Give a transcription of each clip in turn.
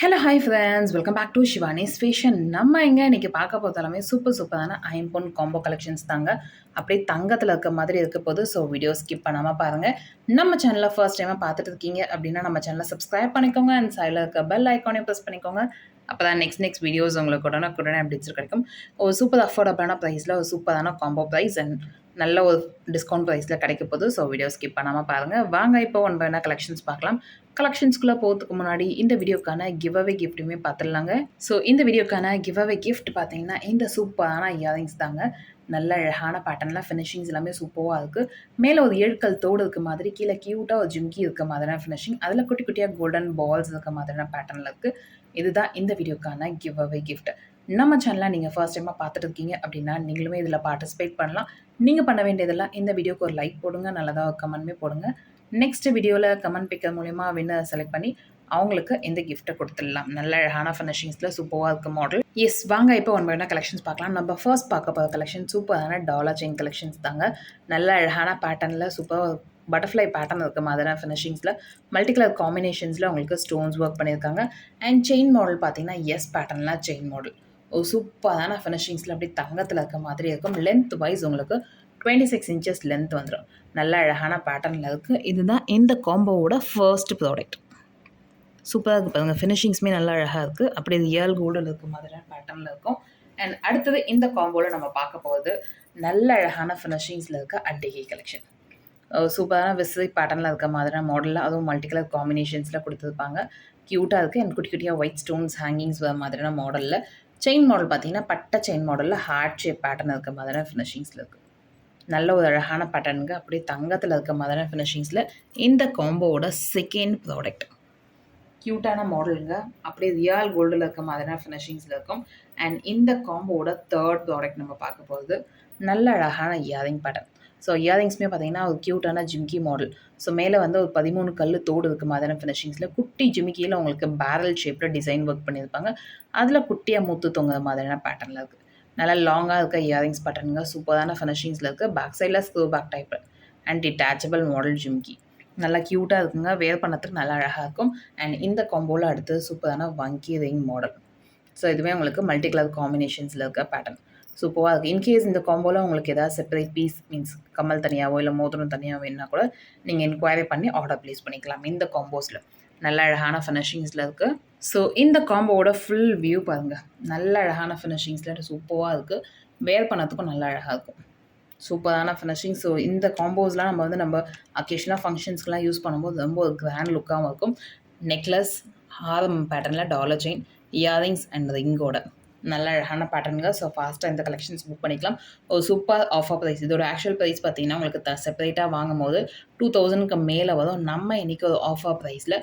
Hello hi friends welcome back to Shivani's fashion நம்ம எங்கே இன்றைக்கி பார்க்க போதாலுமே சூப்பர் சூப்பரான ஐம்பொன் காம்போ கலெக்ஷன்ஸ் தாங்க. அப்படியே தங்கத்தில் இருக்க மாதிரி இருக்க போது ஸோ வீடியோ ஸ்கிப் பண்ணாமல் பாருங்கள் நம்ம சேனலை ஃபர்ஸ்ட் டைமாக பார்த்துட்டு இருக்கீங்க அப்படின்னா நம்ம சேனலை சப்ஸ்கிரைப் பண்ணிக்கோங்க. அண்ட் சைடில் இருக்க பெல் ஐக்கானே ப்ரெஸ் பண்ணிக்கோங்க. அப்போ தான் நெக்ஸ்ட் நெக்ஸ்ட் வீடியோஸ் உங்களுக்கு உடனே உடனே அப்டேட்ஸ் கிடைக்கும். ஒரு சூப்பர் அஃபோர்டபுளான ப்ரைஸில் ஒரு சூப்பரான காம்போ ப்ரைஸ் அண்ட் நல்ல ஒரு டிஸ்கவுண்ட் ப்ரைஸில் கிடைக்க போகுது. ஸோ வீடியோ ஸ்கிப் பண்ணாமல் பாருங்கள் வாங்க இப்போ ஒன் பை கலெக்ஷன்ஸ் பார்க்கலாம். கலெக்ஷன்ஸ்குள்ளே போகிறதுக்கு முன்னாடி இந்த வீடியோக்கான கிவ் அவே கிஃப்ட்டுமே பார்த்துடலாங்க. ஸோ இந்த வீடியோக்கான கிவ் அவே கிஃப்ட் பார்த்தீங்கன்னா இந்த சூப்பரான இயரிங்ஸ் தாங்க. நல்ல அழகான பேட்டர்னில் ஃபினிஷிங்ஸ் எல்லாமே சூப்பராக இருக்குது மேலே ஒரு ஏழுக்கல் தோடு இருக்க மாதிரி கீழே க்யூட்டாக ஒரு ஜிம்கி இருக்க மாதிரியான ஃபினிஷிங் அதில் குட்டி குட்டியாக கோல்டன் பால்ஸ் இருக்க மாதிரியான பேட்டர்னில் இருக்குது இதுதான் இந்த வீடியோக்கான கிவ் அவே கிஃப்ட் நம்ம சேனலாக நீங்கள் ஃபர்ஸ்ட் டைமாக பார்த்துட்டு இருக்கீங்க அப்படின்னா நீங்களுமே இதில் பார்ட்டிசிபேட் பண்ணலாம். நீங்கள் பண்ண வேண்டியதெல்லாம் இந்த வீடியோக்கு ஒரு லைக் போடுங்க நல்லதாக கமெண்ட்மே போடுங்க. நெக்ஸ்ட் வீடியோவில் கமெண்ட் பிக்கர் மூலிமா வின்னர் செலக்ட் பண்ணி அவங்களுக்கு இந்த கிஃப்ட்டை கொடுத்துடலாம். நல்ல அழகான ஃபினிஷிங்ஸில் சூப்பராக இருக்க மாடல் எஸ் வாங்க இப்போ ஒன் பை கலெக்ஷன்ஸ் பார்க்கலாம். நம்ம ஃபர்ஸ்ட் பார்க்க போகிற கலெக்ஷன் சூப்பரான டாலர் செயின் கலெக்ஷன்ஸ் தாங்க. நல்ல அழகான பேட்டர்னில் சூப்பர் பட்டர்ஃப்ளை பேட்டர்ன் இருக்க மாதிரியான ஃபினிஷிங்ஸில் மல்டி கலர் காம்பினேஷன்ஸில் உங்களுக்கு ஸ்டோன்ஸ் ஒர்க் பண்ணியிருக்காங்க. அண்ட் செயின் மாடல் பார்த்தீங்கன்னா எஸ் பேட்டர்னில் செயின் மாடல் சூப்பரான ஃபினிஷிங்ஸில் அப்படி தங்கத்தில் இருக்க மாதிரி இருக்கும். லென்த் வைஸ் உங்களுக்கு டுவெண்ட்டி சிக்ஸ் இன்ச்சஸ் லென்த் வந்துடும் நல்ல அழகான பேட்டர்னில் இருக்குது இதுதான் இந்த காம்போவோட ஃபர்ஸ்ட் ப்ராடக்ட் சூப்பராக இருக்குது பாருங்கள் ஃபினிஷிங்ஸுமே நல்லா அழகாக இருக்குது அப்படி இது இயல் கோல்டில் இருக்க மாதிரியான பேட்டர்னில் இருக்கும். அண்ட் அடுத்தது இந்த காம்போவில் நம்ம பார்க்க போகிறது நல்ல அழகான ஃபினிஷிங்ஸில் இருக்க அட்டிகை கலெக்ஷன் சூப்பரான விசிறி பேட்டர்னில் இருக்க மாதிரியான மாடலில் அதுவும் மல்டி கலர் காம்பினேஷன்ஸில் கொடுத்துருப்பாங்க. க்யூட்டாக இருக்குது அண்ட் குட்டி குட்டியாக ஒயிட் ஸ்டோன்ஸ் ஹேங்கிங்ஸ் வர மாதிரியான மாடலில் செயின் மாடல் பார்த்தீங்கன்னா பட்டை செயின் மாடலில் ஹார்ட் ஷேப் பேட்டர்ன் இருக்க மாதிரியான ஃபினிஷிங்ஸில் இருக்குது நல்ல ஒரு அழகான பேட்டர்னுங்க அப்படியே தங்கத்தில் இருக்க மாதிரியான ஃபினிஷிங்ஸில் இந்த காம்போவோட செகண்ட் ப்ராடக்ட் க்யூட்டான மாடலுங்க அப்படியே ரியால் கோல்டில் இருக்க மாதிரியான ஃபினிஷிங்ஸில் இருக்கும். அண்ட் இந்த காம்போவோட தேர்ட் ப்ராடக்ட் நம்ம பார்க்க போகிறது நல்ல அழகான இயரிங் பேட்டர்ன் ஸோ இயரிங்ஸுமே பார்த்தீங்கன்னா ஒரு க்யூட்டான ஜிம்கி மாடல் ஸோ மேலே வந்து ஒரு பதிமூணு கல் தோடு இருக்க மாதிரியான ஃபினிஷிங்ஸில் குட்டி ஜிமிக்கியில் உங்களுக்கு பேரல் ஷேப்பில் டிசைன் ஒர்க் பண்ணியிருப்பாங்க. அதில் குட்டியாக மூத்து தொங்குற மாதிரியான பேட்டர்னில் இருக்குது நல்லா லாங்காக இருக்க இயரிங்ஸ் பேட்டர்னுங்க சூப்பரான ஃபினிஷிங்ஸில் இருக்குது பேக் சைடில் screw back type and detachable model jhumki நல்லா க்யூட்டாக இருக்குங்க. வேர் பண்ணத்துக்கு நல்லா அழகாக இருக்கும். அண்ட் இந்த காம்போவில் அடுத்து சூப்பரான வங்கி ரிங் மாடல் ஸோ இதுவே உங்களுக்கு மல்டி கலர் காம்பினேஷன்ஸில் இருக்க பேட்டர்ன் சூப்பராக இருக்குது இன்கேஸ் இந்த காம்போவில் உங்களுக்கு ஏதாவது செப்பரேட் பீஸ் மீன்ஸ் கமல் தனியாகவோ இல்லை மோதிரம் தனியாக வேணுன்னா கூட நீங்கள் என்கொயரி பண்ணி ஆர்டர் ப்ளேஸ் பண்ணிக்கலாம் இந்த காம்போஸில் நல்ல அழகான ஃபினிஷிங்ஸில் இருக்குது ஸோ இந்த காம்போவோட ஃபுல் வியூ பாருங்கள் நல்ல அழகான ஃபினிஷிங்ஸில் சூப்பராக இருக்குது வேர் பண்ணதுக்கும் நல்லா அழகாக இருக்கும். சூப்பரான ஃபினிஷிங் ஸோ இந்த காம்போஸ்லாம் நம்ம வந்து நம்ம அக்கேஷனாக ஃபங்க்ஷன்ஸ்க்கெலாம் யூஸ் பண்ணும்போது ரொம்ப ஒரு கிராண்ட் லுக்காகவும் இருக்கும். நெக்லஸ் ஹாரம் பேட்டர்னில் டாலர் செயின் இயரிங்ஸ் அண்ட் ரிங்கோட நல்ல அழகான பேட்டர்னுங்க ஸோ ஃபாஸ்ட்டாக இந்த கலெக்ஷன்ஸ் புக் பண்ணிக்கலாம். ஒரு சூப்பர் ஆஃபர் ப்ரைஸ் இதோட ஆக்சுவல் ப்ரைஸ் பார்த்தீங்கன்னா உங்களுக்கு த செப்பரேட்டாக வாங்கும் போது டூ தௌசண்ட்க்கு மேலே வரும். நம்ம இன்றைக்கி ஒரு ஆஃபர் ப்ரைஸில்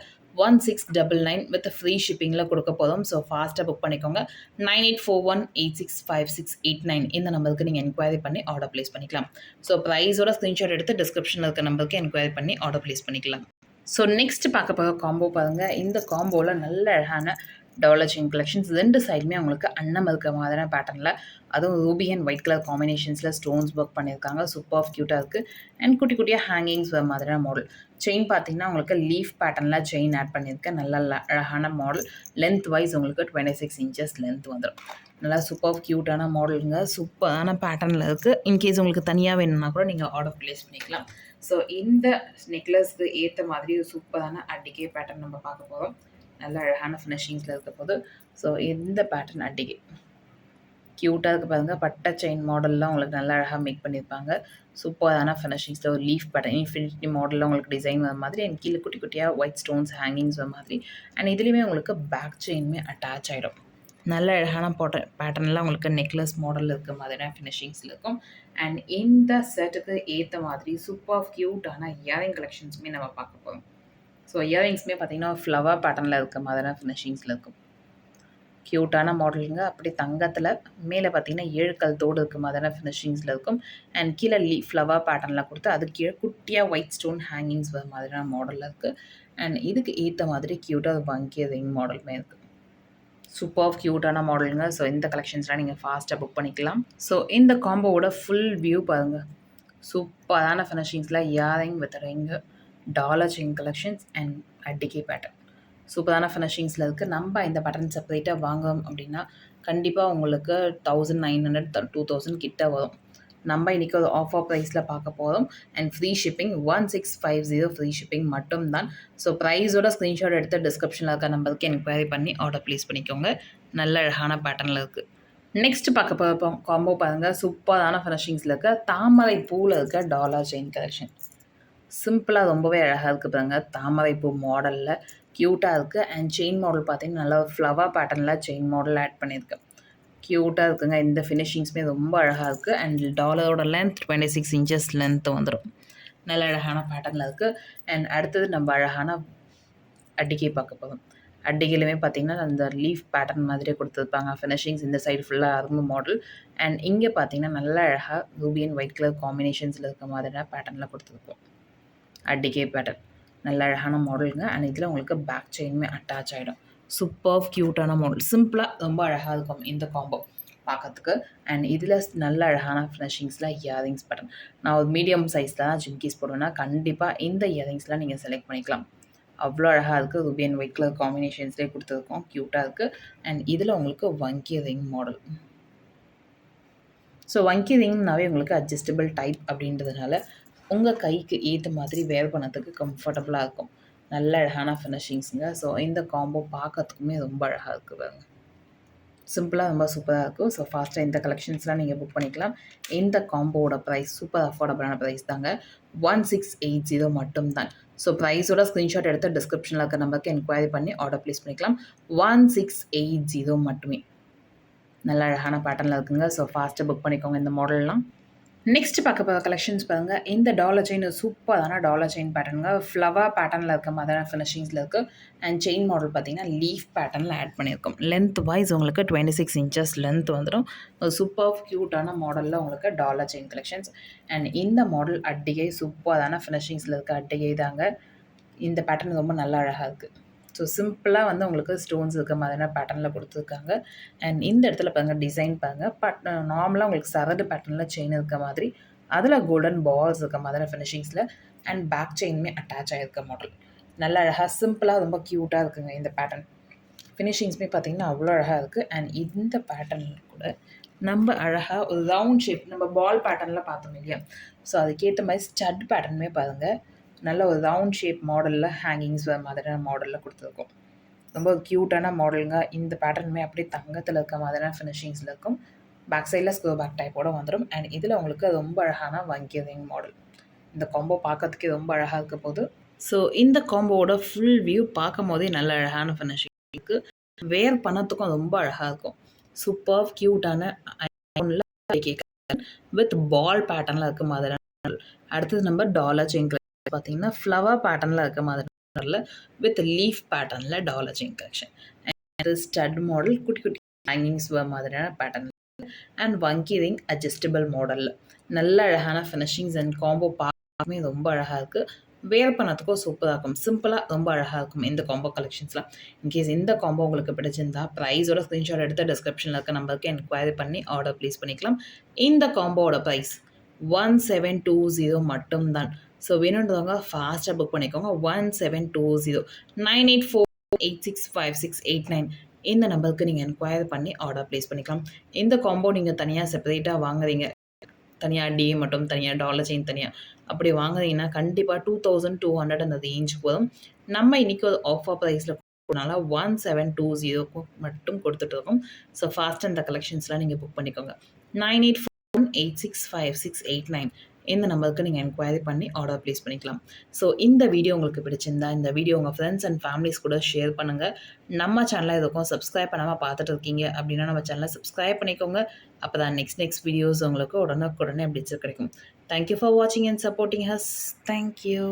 one six double nine with free ஷிப்பிங்கில் கொடுக்க போதும் ஸோ ஃபாஸ்ட்டாக புக் பண்ணிக்கோங்க. Nine eight four one eight six five six eight nine இந்த நம்பருக்கு நீங்கள் என்கொயரி பண்ணி ஆர்டர் ப்ளேஸ் பண்ணிக்கலாம். ஸோ ப்ரைஸோட ஸ்க்ரீன்ஷாட் எடுத்து டிஸ்கிரிப்ஷனில் இருக்க நம்பருக்கு என்கொயரி பண்ணி ஆர்டர் ப்ளேஸ் பண்ணிக்கலாம். ஸோ நெக்ஸ்ட் பார்க்க போகிற காம்போ பாருங்கள் இந்த காம்போவில் நல்ல அழகான டாலர் செயின் கலெக்ஷன்ஸ் ரெண்டு சைடுமே உங்களுக்கு அன்னம் இருக்கிற மாதிரியான பேட்டர்னில் அதுவும் ரூபி அண்ட் ஒயிட் கலர் காம்பினேஷன்ஸில் ஸ்டோன்ஸ் ஒர்க் பண்ணியிருக்காங்க. சூப்பர் ஆஃப் க்யூட்டாக இருக்குது அண்ட் குட்டி குட்டியாக ஹேங்கிங்ஸ் வர மாதிரியான மாடல் செயின் பார்த்தீங்கன்னா உங்களுக்கு லீஃப் பேட்டர்னில் செயின் ஆட் பண்ணியிருக்கேன் நல்ல அழகான மாடல் லென்த் வைஸ் உங்களுக்கு டுவெண்ட்டி சிக்ஸ் இன்ச்சஸ் லென்த் வந்துடும் நல்லா சூப்பர் ஆஃப் க்யூட்டான மாடலுங்க சூப்பரான பேட்டர்னில் இருக்குது இன்கேஸ் உங்களுக்கு தனியாக வேணும்னா கூட நீங்கள் ஆர்டர் ப்ளேஸ் பண்ணிக்கலாம். ஸோ இந்த நெக்லஸ்க்கு ஏற்ற மாதிரி சூப்பரான அட்டிகே பேட்டர்ன் நம்ம பார்க்க போகிறோம் நல்ல அழகான ஃபினிஷிங்ஸில் இருக்க போது ஸோ இந்த பேட்டர்ன் அட்டிகை க்யூட்டாக இருக்குது பாருங்கள் பட்டை செயின் மாடல்லாம் உங்களுக்கு நல்லா அழகாக மேக் பண்ணியிருப்பாங்க சூப்பரான ஃபினிஷிங்ஸில் ஒரு லீஃப் பேட்டர்ன் இன்ஃபினிட்டி மாடலில் உங்களுக்கு டிசைன் வர மாதிரி அண்ட் கீழே குட்டி குட்டியாக ஒயிட் ஸ்டோன்ஸ் ஹேங்கிங்ஸ் வர மாதிரி. அண்ட் இதுலேயுமே உங்களுக்கு பேக் செயினுமே அட்டாச் ஆகிடும் நல்ல அழகான போட்ட பேட்டர்னில் உங்களுக்கு நெக்லஸ் மாடல் இருக்க மாதிரியான ஃபினிஷிங்ஸில் இருக்கும். அண்ட் இந்த செட்டுக்கு ஏற்ற மாதிரி சூப்பர் க்யூட்டான இயரிங் கலெக்ஷன்ஸுமே நம்ம பார்க்க போகிறோம் ஸோ இயரிங்ஸுமே பார்த்தீங்கன்னா ஃப்ளவர் பேட்டர்னில் இருக்க மாதிரியான ஃபினிஷிங்ஸில் இருக்கும். க்யூட்டான மாடலுங்க அப்படி தங்கத்தில் மேலே பார்த்தீங்கன்னா ஏழு கல் தோடு இருக்க மாதிரியான ஃபினிஷிங்ஸில் இருக்கும். அண்ட் கீழே லீ ஃப்ளவர் பேட்டர்னில் கொடுத்து அது கீழே குட்டியாக ஒயிட் ஸ்டோன் ஹேங்கிங்ஸ் வர மாதிரியான மாடலில் இருக்குது அண்ட் இதுக்கு ஏற்ற மாதிரி க்யூட்டாக வங்கிய ரிங் மாடலுமே இருக்குது சூப்பர் க்யூட்டான மாடலுங்க ஸோ இந்த கலெக்ஷன்ஸ்லாம் நீங்கள் ஃபாஸ்ட்டாக புக் பண்ணிக்கலாம். ஸோ இந்த காம்போவோட ஃபுல் வியூ பாருங்கள் சூப்பரான ஃபினிஷிங்ஸில் earring with ring dollar chain collections and அட்டிகே pattern சூப்பரான ஃபினிஷிங்ஸில் இருக்குது நம்ம இந்த பட்டன் செப்பரேட்டாக வாங்கணும் அப்படின்னா கண்டிப்பாக உங்களுக்கு thousand nine hundred two thousand கிட்ட வரும். நம்ம இன்றைக்கி ஒரு ஆஃபர் ப்ரைஸில் பார்க்க போகிறோம் and free shipping one six five zero free shipping மட்டும்தான். ஸோ ப்ரைஸோட ஸ்க்ரீன்ஷாட் எடுத்து டிஸ்கிரிப்ஷனில் இருக்க நம்பருக்கு என்கொயரி பண்ணி ஆர்டர் ப்ளேஸ் பண்ணிக்கோங்க. நல்ல அழகான பேட்டர்னில் இருக்குது நெக்ஸ்ட் பார்க்க போகிறப்போ காம்போ பாருங்கள் சூப்பரான ஃபினிஷிங்ஸில் இருக்க தாமரை பூவில் இருக்க டாலர் செயின் கலெக்ஷன் சிம்பிளாக ரொம்பவே அழகாக இருக்குது பாருங்க. தாமரை பூ மாடலில் க்யூட்டாக இருக்குது அண்ட் செயின் மாடல் பார்த்தீங்கன்னா நல்லா ஃப்ளவர் பேட்டர்னில் செயின் மாடல் ஆட் பண்ணியிருக்கேன் க்யூட்டாக இருக்குங்க. இந்த ஃபினிஷிங்ஸுமே ரொம்ப அழகாக இருக்குது and டாலரோட length twenty six inches length வந்துடும் நல்ல அழகான பேட்டர்னில் இருக்குது அண்ட் அடுத்தது நம்ம அழகான அட்டிக்கை பார்க்க போதும் அட்டிகையிலுமே பார்த்திங்கன்னா அந்த லீஃப் பேட்டர்ன் மாதிரியே கொடுத்துருப்பாங்க. ஃபினிஷிங்ஸ் இந்த சைடு ஃபுல்லாக அரும்பு மாடல் அண்ட் இங்கே பார்த்தீங்கன்னா நல்ல அழகாக ரூபி அண்ட் ஒயிட் கலர் காம்பினேஷன்ஸில் இருக்க மாதிரியான பேட்டர்னில் கொடுத்துருப்போம் அடிக்கே பேட்டர். நல்ல அழகான மாடலுங்க அண்ட் இதில் உங்களுக்கு பேக் செயினுமே அட்டாச் ஆகிடும் சூப்பர் க்யூட்டான மாடல் சிம்பிளாக ரொம்ப அழகாக இருக்கும் இந்த காம்போ பார்க்கறதுக்கு. அண்ட் இதில் நல்ல அழகான ஃபினிஷிங்ஸில் இயரிங்ஸ் பேட்டர்ன் நான் ஒரு மீடியம் சைஸில் தான் ஜிம்கீஸ் போடுவேன்னா கண்டிப்பாக இந்த இயரிங்ஸ்லாம் நீங்கள் செலக்ட் பண்ணிக்கலாம். அவ்வளோ அழகாக இருக்குது ரூபி அண்ட் ஒயிட் கலர் காம்பினேஷன்ஸ்லேயே கொடுத்துருக்கோம். க்யூட்டாக இருக்குது அண்ட் இதில் உங்களுக்கு வங்கி ரிங் மாடல் ஸோ வங்கி ரிங்னாவே உங்களுக்கு அட்ஜஸ்டபிள் டைப் அப்படின்றதுனால உங்கள் கைக்கு ஏற்ற மாதிரி வேர் பண்ணதுக்கு கம்ஃபர்டபுளாக இருக்கும். நல்ல அழகான ஃபினிஷிங்ஸுங்க ஸோ இந்த காம்போ பார்க்கறதுக்குமே ரொம்ப அழகாக இருக்குது பாருங்க. சிம்பிளாக ரொம்ப சூப்பராக இருக்கும் ஸோ ஃபாஸ்ட்டாக இந்த கலெக்ஷன்ஸ்லாம் நீங்கள் புக் பண்ணிக்கலாம். இந்த காம்போவோட ப்ரைஸ் சூப்பர் அஃபோர்டபுளான ப்ரைஸ் தாங்க. ஒன் சிக்ஸ் எயிட் ஜீரோ மட்டும்தான் ஸோ ப்ரைஸோட ஸ்க்ரீன்ஷாட் எடுத்து டிஸ்கிரிப்ஷனில் இருக்க நம்பருக்கு என்கொயரி பண்ணி ஆர்டர் ப்ளேஸ் பண்ணிக்கலாம். ஒன் சிக்ஸ் எயிட் ஜீரோ மட்டுமே. நல்ல அழகான பேட்டர்னில் இருக்குங்க. ஸோ ஃபாஸ்ட்டாக புக் பண்ணிக்கோங்க இந்த மாடல்லாம் நெக்ஸ்ட் பார்க்க போகிற கலெக்ஷன்ஸ் பாருங்கள் இந்த டாலர் செயின் சூப்பரான டாலர் செயின் பேட்டர்னுங்க ஃப்ளவர் பேட்டர்னில் இருக்க மாதிரியான ஃபினிஷிங்ஸில் இருக்குது அண்ட் செயின் மாடல் பார்த்தீங்கன்னா லீஃப் பேட்டர்னில் ஆட் பண்ணியிருக்கோம் லென்த் வைஸ் உங்களுக்கு டுவெண்ட்டி சிக்ஸ் இன்ச்சஸ் லென்த் வந்துடும் சூப்பர் க்யூட்டான மாடலில் உங்களுக்கு டாலர் செயின் கலெக்ஷன்ஸ் அண்ட் இந்த மாடல் அட்டிகை சூப்பரான ஃபினிஷிங்ஸில் இருக்க அட்டிகை தாங்க. இந்த பேட்டர்ன் ரொம்ப நல்லா அழகாக இருக்குது ஸோ சிம்பிளாக வந்து உங்களுக்கு ஸ்டோன்ஸ் இருக்க மாதிரியான பேட்டர்னில் கொடுத்துருக்காங்க. அண்ட் இந்த இடத்துல பாருங்கள் டிசைன் பாருங்கள் பட் நார்மலாக உங்களுக்கு சரடு பேட்டர்னில் செயின் இருக்க மாதிரி அதில் கோல்டன் பால்ஸ் இருக்க மாதிரியான ஃபினிஷிங்ஸில் அண்ட் பேக் செயினுமே அட்டாச் ஆகிருக்க மாடல் நல்ல அழகாக சிம்பிளாக ரொம்ப க்யூட்டாக இருக்குங்க இந்த பேட்டர்ன் ஃபினிஷிங்ஸுமே பார்த்திங்கன்னா அவ்வளோ அழகாக இருக்குது அண்ட் இந்த பேட்டர்னில் கூட நம்ம அழகாக ஒரு ரவுண்ட் ஷேப் நம்ம பால் பேட்டர்னில் பார்த்தோம் இல்லையா? ஸோ அதுக்கேற்ற மாதிரி ஸ்டட் பேட்டர்னுமே பாருங்கள் நல்ல ஒரு ரவுண்ட் ஷேப் மாடலில் ஹேங்கிங்ஸ் வர மாதிரியான மாடலில் கொடுத்துருக்கோம். ரொம்ப க்யூட்டான மாடலுங்க இந்த பேட்டர்னுமே அப்படியே தங்கத்தில் இருக்க மாதிரியான ஃபினிஷிங்ஸில் இருக்கும். பேக் சைடில் ஸ்கோ பேக் டைப்போடு வந்துடும் அண்ட் இதில் உங்களுக்கு ரொம்ப அழகான வங்கியதிங் மாடல் இந்த காம்போ பார்க்கறதுக்கே ரொம்ப அழகாக இருக்க போது. ஸோ இந்த காம்போவோட ஃபுல் வியூ பார்க்கும் போதே நல்ல அழகான ஃபினிஷிங் இருக்குது வேர் பண்ணத்துக்கும் ரொம்ப அழகாக இருக்கும். சூப்பர் க்யூட்டான வித் பால் பேட்டர்னில் இருக்க மாதிரியான அடுத்தது நம்ம டாலர் செயின் பார்த்தீங்கன்னா ஃப்ளவர் பேட்டர்னில் இருக்க மாதிரி வித் லீஃப் பேட்டர்னில் டாலஜிங் கலெக்ஷன் அண்ட் ஸ்டட் மாடல் குட்டி குட்டி ஹேங்கிங்ஸ் மாதிரியான பேட்டர்ன் அண்ட் வங்கி ரிங் அட்ஜஸ்டபிள் மாடலில் நல்ல அழகான ஃபினிஷிங்ஸ் அண்ட் காம்போ பார்க்கவே ரொம்ப அழகாக இருக்குது வேர் பண்ணதுக்கும் சூப்பராக இருக்கும். சிம்பிளாக ரொம்ப அழகாக இருக்கும் இந்த காம்போ கலெக்ஷன்ஸ்லாம் இன்கேஸ் இந்த காம்போ உங்களுக்கு பிடிச்சிருந்தா ப்ரைஸோட ஸ்க்ரீன்ஷாட் எடுத்து டிஸ்கிரிப்ஷனில் இருக்க நம்பருக்கு என்கொயரி பண்ணி ஆர்டர் ப்ளேஸ் பண்ணிக்கலாம். இந்த காம்போவோட price one seven two zero மட்டும்தான். ஸோ வேணுன்றவங்க ஃபாஸ்ட்டாக புக் பண்ணிக்கோங்க. One seven two zero nine eight four eight six five six eight nine இந்த நம்பருக்கு நீங்கள் என்கொயரி பண்ணி ஆர்டர் ப்ளேஸ் பண்ணிக்கலாம். இந்த காம்போ நீங்கள் தனியாக செப்பரேட்டாக வாங்குறீங்க. தனியாக டி மட்டும் தனியாக டாலர் செயின் தனியாக அப்படி வாங்குறீங்கன்னா கண்டிப்பாக டூ தௌசண்ட் டூ ஹண்ட்ரட் அந்த ரேஞ்ச் போதும். நம்ம இன்றைக்கி ஒரு ஆஃபர் ப்ரைஸில் போனால ஒன் செவன் டூ ஜீரோக்கு மட்டும் கொடுத்துட்ருக்கோம் ஸோ ஃபாஸ்ட் அந்த கலெக்ஷன்ஸ்லாம் நீங்கள் புக் பண்ணிக்கோங்க. Nine eight four eight six five six eight nine இந்த நம்பருக்கு நீங்கள் என்கொயரி பண்ணி ஆர்டர் ப்ளேஸ் பண்ணிக்கலாம். ஸோ இந்த வீடியோ உங்களுக்கு பிடிச்சிருந்தா இந்த வீடியோ உங்கள் ஃப்ரெண்ட்ஸ் அண்ட் ஃபேமிலிஸ் கூட ஷேர் பண்ணுங்கள் நம்ம சேனலில் எதுக்கும் சப்ஸ்கிரைப் பண்ணாமல் பார்த்துட்டு இருக்கீங்க அப்படின்னா நம்ம சேனலை சப்ஸ்கிரைப் பண்ணிக்கோங்க. அப்போ தான் நெக்ஸ்ட் நெக்ஸ்ட் வீடியோஸ் உங்களுக்கு உடனுக்குடனே அப்படி கிடைக்கும். தேங்க்யூ ஃபார் வாட்சிங் and supporting us thank you